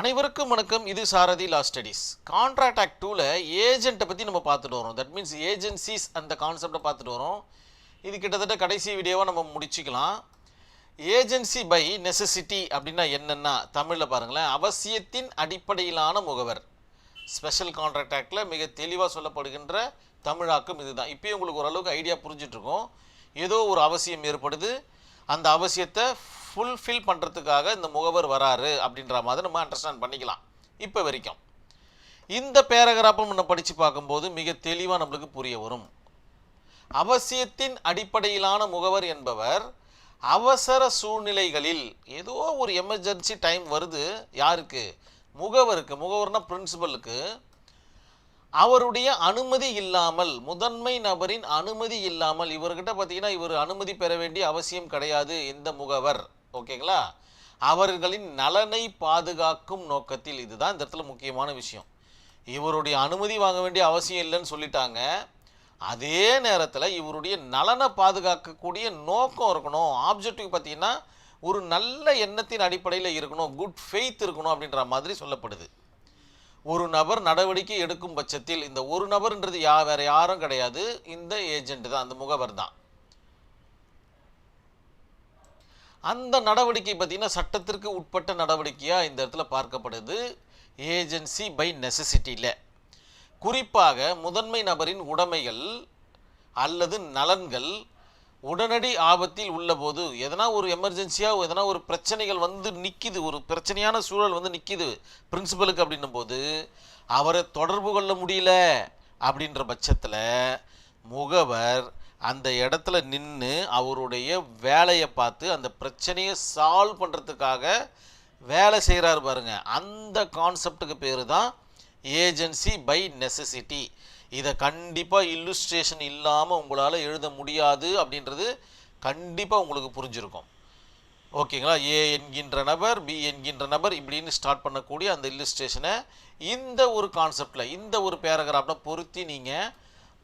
அனைவருக்கும் வணக்கம். இது Sarathi law studies contract act டூவில் ஏஜென்ட்டை பற்றி நம்ம பார்த்துட்டு வரோம். தட் மீன்ஸ் ஏஜென்சிஸ் அந்த கான்செப்டை பார்த்துட்டு வரோம். இது கிட்டத்தட்ட கடைசி வீடியோவாக நம்ம முடிச்சுக்கலாம். ஏஜென்சி பை நெசசிட்டி அப்படின்னா என்னென்னா தமிழில் பாருங்களேன் அவசியத்தின் அடிப்படையிலான முகவர். ஸ்பெஷல் கான்ட்ராக்ட் ஆக்டில் மிக தெளிவாக சொல்லப்படுகின்ற தமிழாக்கம் இதுதான். இப்போயும் உங்களுக்கு ஓரளவுக்கு ஐடியா புரிஞ்சிட்ருக்கோம் ஏதோ ஒரு அவசியம் ஏற்படுது. அந்த அவசியத்தை ஃபுல்ஃபில் பண்ணுறதுக்காக இந்த முகவர் வராரு அப்படின்ற மாதிரி நம்ம அண்டர்ஸ்டாண்ட் பண்ணிக்கலாம். இப்போ வரைக்கும். இந்த பேராகிராஃபை நம்ம படித்து பார்க்கும்போது மிக தெளிவாக நம்மளுக்கு புரிய வரும். அவசியத்தின் அடிப்படையிலான முகவர் என்பவர் அவசர சூழ்நிலைகளில் ஏதோ ஒரு எமர்ஜென்சி டைம் வருது யாருக்கு? முகவருக்கு முகவர்னா பிரின்சிபலுக்கு அவருடைய அனுமதி இல்லாமல் முதன்மை நபரின் அனுமதி இல்லாமல் இவர்கிட்ட பார்த்தீங்கன்னா இவர் அனுமதி பெற வேண்டிய அவசியம் கிடையாது இந்த முகவர். ஓகேங்களா? அவர்களின் நலனை பாதுகாக்கும் நோக்கத்தில் இதுதான் இந்த இடத்துல முக்கியமான விஷயம். இவருடைய அனுமதி வாங்க வேண்டிய அவசியம் இல்லைன்னு சொல்லிட்டாங்க. அதே நேரத்தில் இவருடைய நலனை பாதுகாக்கக்கூடிய நோக்கம் இருக்கணும். ஆப்ஜெக்டிவ் பார்த்தீங்கன்னா ஒரு நல்ல எண்ணத்தின் அடிப்படையில் இருக்கணும். குட் ஃபெய்த் இருக்கணும் அப்படின்ற மாதிரி சொல்லப்படுது. ஒரு நபர் நடவடிக்கை எடுக்கும் பட்சத்தில் இந்த ஒரு நபர்ன்றது யா வேறு யாரும் கிடையாது. இந்த ஏஜெண்ட்டு தான் அந்த முகவர் தான். அந்த நடவடிக்கை பார்த்தீங்கன்னா சட்டத்திற்கு உட்பட்ட நடவடிக்கையாக இந்த இடத்துல பார்க்கப்படுது. ஏஜென்சி பை நெசசிட்டியில். குறிப்பாக முதன்மை நபரின் உடைமைகள் அல்லது நலன்கள் உடனடி ஆபத்தில் உள்ளபோது எதனா ஒரு எமர்ஜென்சியாக எதனா ஒரு பிரச்சனைகள் வந்து நிற்கிது ஒரு பிரச்சனையான சூழல் வந்து நிற்கிது பிரின்சிபலுக்கு அப்படின்னும் போது அவரை தொடர்பு கொள்ள முடியல அப்படின்ற பட்சத்தில் முகவர் அந்த இடத்துல நின்று அவருடைய வேலையை பார்த்து அந்த பிரச்சனையை சால்வ் பண்ணுறதுக்காக வேலை செய்கிறாரு பாருங்க. அந்த கான்செப்டுக்கு பேர் தான் ஏஜென்சி பை நெசசிட்டி இதை கண்டிப்பாக இல்லுஸ்ட்ரேஷன் இல்லாமல் உங்களால் எழுத முடியாது அப்படின்றது கண்டிப்பாக உங்களுக்கு புரிஞ்சிருக்கும். ஓகேங்களா? ஏ என்கின்ற நபர் பி என்கின்ற நபர் இப்படின்னு ஸ்டார்ட் பண்ணக்கூடிய அந்த இல்லுஸ்ட்ரேஷனை இந்த ஒரு கான்செப்டில் இந்த ஒரு பேராகிராஃபில் பொருத்தி நீங்கள்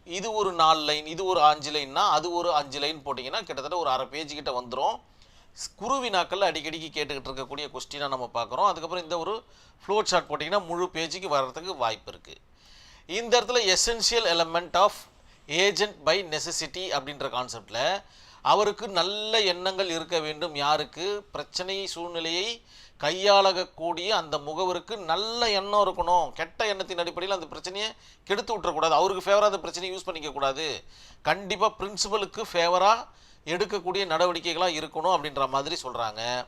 இது ஒரு நாலு லைன் இது ஒரு அஞ்சு லைன்னா அது ஒரு அஞ்சு லைன் போட்டிங்கன்னா கிட்டத்தட்ட ஒரு அரை பேஜ் கிட்ட வந்துடும் குருவினாக்கள் அடிக்கடிக்கு கேட்டுக்கிட்டு இருக்கக்கூடிய கொஸ்டினாக நம்ம பார்க்குறோம். அதுக்கப்புறம் இந்த ஒரு ஃப்ளோட் ஷாட் போட்டிங்கன்னா முழு பேஜுக்கு வர்றதுக்கு வாய்ப்பு இருக்குது இந்த இடத்துல essential element of agent by necessity அப்படின்ற கான்செப்டில் அவருக்கு நல்ல எண்ணங்கள் இருக்க வேண்டும். யாருக்கு? பிரச்சனை சூழ்நிலையை கையாளக்கூடிய அந்த முகவருக்கு நல்ல எண்ணம் இருக்கணும். கெட்ட எண்ணத்தின் அடிப்படையில் அந்த பிரச்சனையை கெடுத்து விட்டுறக்கூடாது. அவருக்கு ஃபேவராக அந்த பிரச்சனையை யூஸ் பண்ணிக்கக்கூடாது. கண்டிப்பாக பிரின்சிபலுக்கு ஃபேவராக எடுக்கக்கூடிய நடவடிக்கைகளாக இருக்கணும் அப்படின்ற மாதிரி சொல்கிறாங்க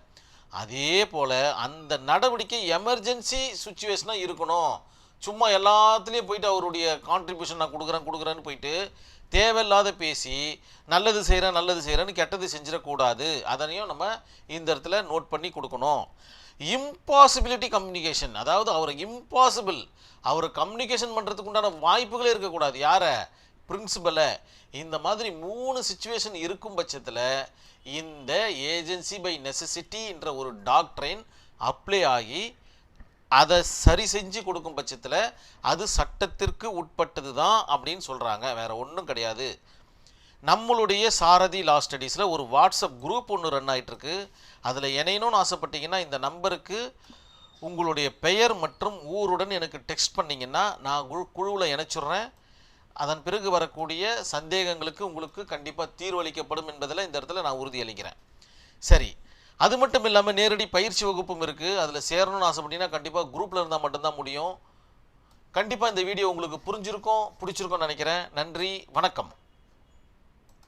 அதே போல் அந்த நடவடிக்கை எமர்ஜென்சி சுச்சுவேஷனாக இருக்கணும். சும்மா எல்லாத்துலேயும் போயிட்டு அவருடைய கான்ட்ரிபியூஷன் நான் கொடுக்குறேன் கொடுக்குறேன்னு போயிட்டு தேவையில்லாத பேசி நல்லது செய்கிறேன் நல்லது செய்கிறேன்னு கெட்டது செஞ்சிடக்கூடாது. அதனையும் நம்ம இந்த இடத்துல நோட் பண்ணி கொடுக்கணும். இம்பாசிபிலிட்டி கம்யூனிகேஷன் அதாவது அவரை இம்பாசிபிள் அவர் கம்யூனிகேஷன் பண்ணுறதுக்கு உண்டான வாய்ப்புகளே இருக்கக்கூடாது. யாரை? பிரின்சிபலை இந்த மாதிரி மூணு சுச்சுவேஷன் இருக்கும் பட்சத்தில் இந்த ஏஜென்சி பை நெசசிட்டின்ற ஒரு டாக்ட்ரைன் அப்ளை ஆகி அதை சரி செஞ்சு கொடுக்கும் பட்சத்தில் அது சட்டத்திற்கு உட்பட்டது தான் அப்படின்னு சொல்கிறாங்க வேறு ஒன்றும் கிடையாது. நம்மளுடைய சாரதி லா ஸ்டடீஸில் ஒரு வாட்ஸ்அப் குரூப் ஒன்று ரன் ஆகிட்டுருக்கு அதில் இணையணும்னு ஆசைப்பட்டீங்கன்னா இந்த நம்பருக்கு உங்களுடைய பெயர் மற்றும் ஊருடன் எனக்கு டெக்ஸ்ட் பண்ணிங்கன்னா நான் குழு குழுவில் இணைச்சிட்றேன். அதன் பிறகு வரக்கூடிய சந்தேகங்களுக்கு உங்களுக்கு கண்டிப்பாக தீர்வளிக்கப்படும் என்பதில் இந்த இடத்துல நான் உறுதியளிக்கிறேன் சரி அது மட்டும் இல்லாமல் நேரடி பயிற்சி வகுப்பும் இருக்குது அதில் சேரணும்னு ஆசைப்பட்டீங்கன்னா கண்டிப்பாக குரூப்பில் இருந்தால் மட்டும்தான் முடியும். கண்டிப்பாக இந்த வீடியோ உங்களுக்கு புரிஞ்சிருக்கும் பிடிச்சிருக்கும்னு நினைக்கிறேன். நன்றி வணக்கம்.